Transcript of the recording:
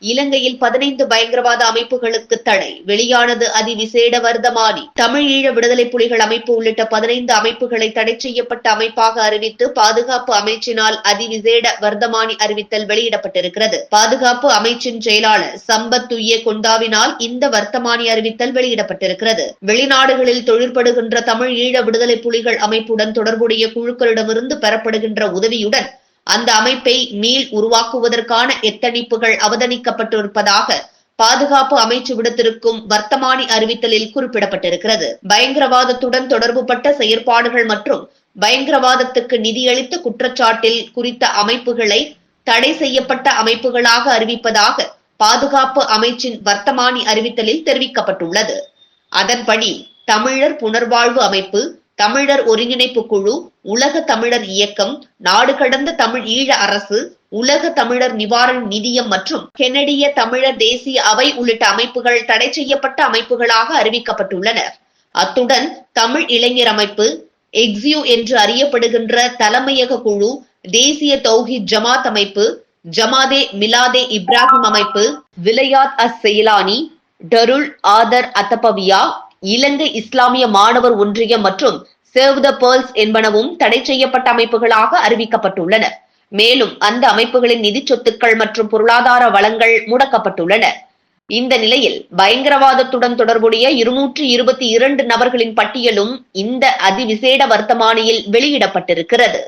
இலங்கையில் பதினைந்து பயங்கரவாத அமைப்புகளுக்கு தடை. வெளியானது அதிவிசேட வர்த்தமானி. தமிழீழ விடுதலை புலிகள் அமைப்பு உள்ளிட்ட பதினைந்து அமைப்புகளை தடை செய்யப்பட்ட அமைப்பாக அறிவித்து பாதுகாப்பு அமைச்சினால் அதிவிசேட வர்த்தமானி அறிவித்தல் வெளியிடப்பட்டிருக்கிறது. பாதுகாப்பு அமைச்சின் செயலாளர் சம்பத் துய்ய கொண்டாவினால் இந்த வர்த்தமானி அறிவித்தல் வெளியிடப்பட்டிருக்கிறது. வெளிநாடுகளில் தொழிற்படுகின்ற தமிழ் ஈழ விடுதலை புலிகள் அமைப்புடன் தொடர்புடைய குழுக்களிடமிருந்து பெறப்படுகின்ற உதவியுடன் அந்த அமைப்பை மீள் உருவாக்குவதற்கான எத்தணிப்புகள் அவதானிக்கப்பட்டிருப்பதாக பாதுகாப்பு அமைச்சு விடுத்திருக்கும் வர்த்தமானி அறிவித்தலில் குறிப்பிடப்பட்டிருக்கிறது. பயங்கரவாதத்துடன் தொடர்புபட்ட செயற்பாடுகள் மற்றும் பயங்கரவாதத்துக்கு நிதியளித்த குற்றச்சாட்டில் குறித்த அமைப்புகளை தடை செய்யப்பட்ட அமைப்புகளாக அறிவிப்பதாக பாதுகாப்பு அமைச்சின் வர்த்தமானி அறிவித்தலில் தெரிவிக்கப்பட்டுள்ளது. அதன்படி தமிழர் புனர்வாழ்வு அமைப்பு தமிழர் ஒருங்கிணைப்பு குழு உலக தமிழர் இயக்கம் நாடு கடந்த தமிழ் ஈழ அரசு உலக தமிழர் நிவாரண நிதியம் மற்றும் கெனடிய தமிழர் தேசிய அவை உள்ளிட்ட அமைப்புகள் தடை செய்யப்பட்ட அமைப்புகளாக அறிவிக்கப்பட்டுள்ளன அத்துடன் தமிழ் இளைஞர் அமைப்பு எக்ஸியூ என்று அறியப்படுகின்ற தலைமையக குழு தேசிய தௌஹி ஜமாத் அமைப்பு ஜமாதே மிலாதே இப்ராஹிம் அமைப்பு விலையாத் அஸ் செயலானி டருல் ஆதர் அத்தபவியா இலங்கை இஸ்லாமிய மாணவர் ஒன்றியம் மற்றும் சேவ் த பேர்ல்ஸ் என்பனவும் தடை செய்யப்பட்ட அமைப்புகளாக அறிவிக்கப்பட்டுள்ளன. மேலும் அந்த அமைப்புகளின் நிதி சொத்துக்கள் மற்றும் பொருளாதார வளங்கள் முடக்கப்பட்டுள்ளன. இந்த நிலையில் பயங்கரவாதத்துடன் தொடர்புடைய இருநூற்றி இருபத்தி இரண்டு நபர்களின் பட்டியலும் இந்த அதிவிசேட வர்த்தமானியில் வெளியிடப்பட்டிருக்கிறது.